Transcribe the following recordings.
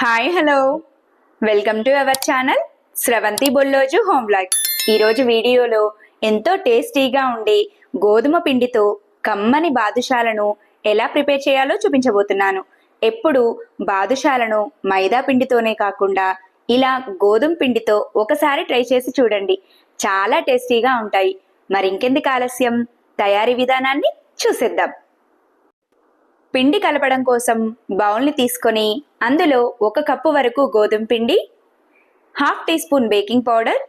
Hi hello welcome to our channel Sravanthi Bolloju home blogs ఈరోజు వీడియోలో ఎంతో టేస్టీగా ఉండే గోధుమ పిండితో కమ్మని బాదుషాలను ఎలా ప్రిపేర్ చేయాలో చూపించబోతున్నాను. ఎప్పుడు బాదుషాలను మైదా పిండితోనే కాకుండా ఇలా గోధుమ పిండితో ఒకసారి ట్రై చేసి చూడండి. చాలా టేస్టీగా ఉంటాయి. మరి ఇంకెందుకు ఆలస్యం? తయారీ విధానాన్ని చూసేద్దాం. పిండి కలపడం కోసం బౌల్ని తీసుకొని అందులో ఒక కప్పు వరకు గోధుమ పిండి half tea spoon baking powder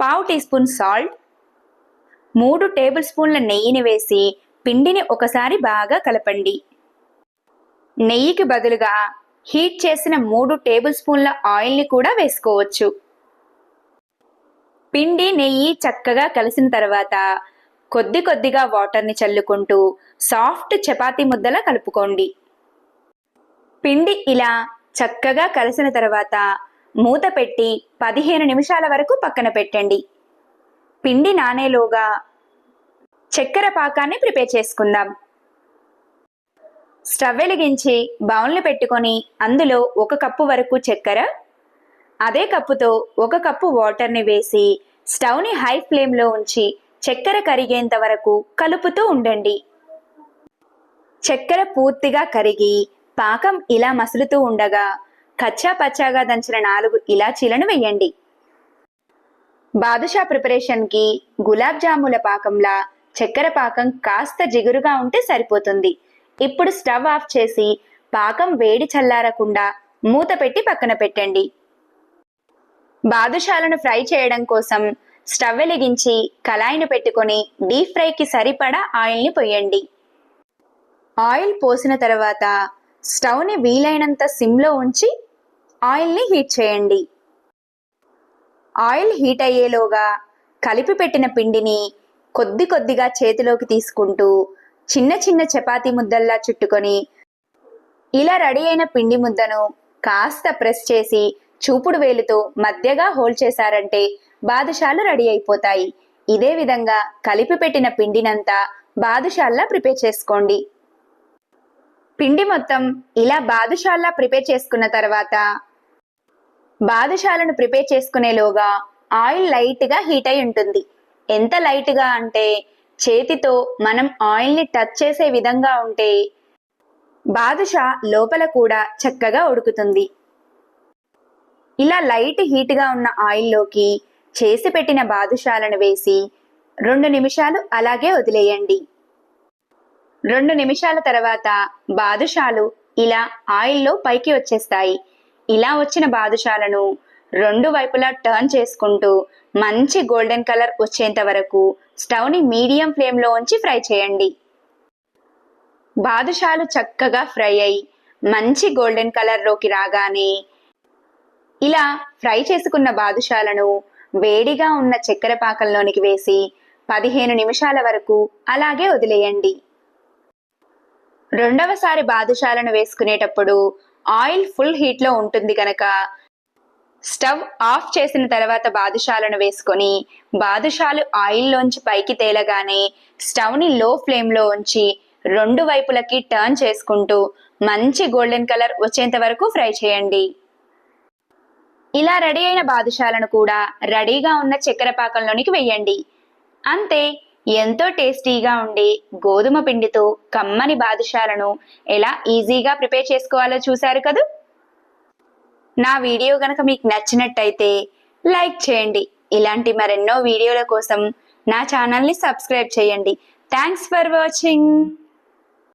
పావు టీ స్పూన్ సాల్ట్ మూడు టేబుల్ స్పూన్ల నెయ్యిని వేసి పిండిని ఒకసారి బాగా కలపండి. నెయ్యికి బదులుగా హీట్ చేసిన మూడు టేబుల్ స్పూన్ల ఆయిల్ని కూడా వేసుకోవచ్చు. పిండి నెయ్యి చక్కగా కలిసిన తర్వాత కొద్ది కొద్దిగా వాటర్ని చల్లుకుంటూ సాఫ్ట్ చపాతీ ముద్దలా కలుపుకోండి. పిండి ఇలా చక్కగా కలిసిన తర్వాత మూత పెట్టి పదిహేను నిమిషాల వరకు పక్కన పెట్టండి. పిండి నానేలోగా చక్కెర పాకాన్ని ప్రిపేర్ చేసుకుందాం. స్టవ్ వెలిగించి బౌల్ని పెట్టుకొని అందులో ఒక కప్పు వరకు చక్కెర అదే కప్పుతో ఒక కప్పు వాటర్ని వేసి స్టవ్ని హై ఫ్లేమ్లో ఉంచి చక్కెర కరిగేంత వరకు కలుపుతూ ఉండండి. చక్కెర పూర్తిగా కరిగి పాకం ఇలా మసులుతూ ఉండగా కచ్చా పచ్చాగా దంచిన నాలుగు ఇలాచీలను వెయ్యండి బాదుషా ప్రిపరేషన్కి గులాబ్ జాముల పాకంలా చక్కెర పాకం కాస్త జిగురుగా ఉంటే సరిపోతుంది. ఇప్పుడు స్టవ్ ఆఫ్ చేసి పాకం వేడి చల్లారకుండా మూత పెట్టి పక్కన పెట్టండి. బాదుషాలను ఫ్రై చేయడం కోసం స్టవ్ వెలిగించి కళాయిని పెట్టుకొని డీప్ ఫ్రైకి సరిపడా ఆయిల్ని పొయ్యండి ఆయిల్ పోసిన తర్వాత స్టవ్ని వీలైనంత సిమ్లో ఉంచి ఆయిల్ని హీట్ చేయండి. ఆయిల్ హీట్ అయ్యేలోగా కలిపి పెట్టిన పిండిని కొద్ది కొద్దిగా చేతిలోకి తీసుకుంటూ చిన్న చిన్న చపాతీ ముద్దల్లా చుట్టుకొని ఇలా రెడీ అయిన పిండి ముద్దను కాస్త ప్రెస్ చేసి చూపుడు వేలుతో మధ్యగా హోల్డ్ చేశారంటే బాదుషాలు రెడీ అయిపోతాయి. ఇదే విధంగా కలిపి పెట్టిన పిండినంతా బాదుషాల్లా ప్రిపేర్ చేసుకోండి. పిండి మొత్తం ఇలా బాదుషాల్లా ప్రిపేర్ చేసుకున్న తర్వాత బాదుషాలను ప్రిపేర్ చేసుకునేలోగా ఆయిల్ లైట్గా హీట్ అయి ఉంటుంది. ఎంత లైట్గా అంటే చేతితో మనం ఆయిల్ని టచ్ చేసే విధంగా ఉంటే బాదుషా లోపల కూడా చక్కగా ఉడుకుతుంది. ఇలా లైట్ హీట్గా ఉన్న ఆయిల్లోకి చేసి పెట్టిన బాదుషాలను వేసి రెండు నిమిషాలు అలాగే వదిలేయండి. రెండు నిమిషాల తర్వాత బాదుషాలు ఇలా ఆయిల్లో పైకి వచ్చేస్తాయి. ఇలా వచ్చిన బాదుషాలను రెండు వైపులా టర్న్ చేసుకుంటూ మంచి గోల్డెన్ కలర్ వచ్చేంత వరకు స్టవ్ని మీడియం ఫ్లేమ్లో ఉంచి ఫ్రై చేయండి. బాదుషాలు చక్కగా ఫ్రై అయి మంచి గోల్డెన్ కలర్లోకి రాగానే ఇలా ఫ్రై చేసుకున్న బాదుషాలను వేడిగా ఉన్న చక్కెర పాకంలోనికి వేసి పదిహేను నిమిషాల వరకు అలాగే వదిలేయండి. రెండవసారి బాదుషాలను వేసుకునేటప్పుడు ఆయిల్ ఫుల్ హీట్లో ఉంటుంది కనుక స్టవ్ ఆఫ్ చేసిన తర్వాత బాదుషాలను వేసుకొని బాదుషాలు ఆయిల్లోంచి పైకి తేలగానే స్టవ్ని లో ఫ్లేమ్లో ఉంచి రెండు వైపులకి టర్న్ చేసుకుంటూ మంచి గోల్డెన్ కలర్ వచ్చేంత వరకు ఫ్రై చేయండి. ఇలా రెడీ అయిన బాదుషాలను కూడా రెడీగా ఉన్న చక్కెర పాకంలోనికి వెయ్యండి అంతే. ఎంతో టేస్టీగా ఉండే గోధుమ పిండితో కమ్మని బాదుషాలను ఎలా ఈజీగా ప్రిపేర్ చేసుకోవాలో చూశారు కదూ? నా వీడియో గనక మీకు నచ్చినట్టయితే లైక్ చేయండి. ఇలాంటి మరెన్నో వీడియోల కోసం నా ఛానల్ని సబ్స్క్రైబ్ చేయండి. Thanks for watching.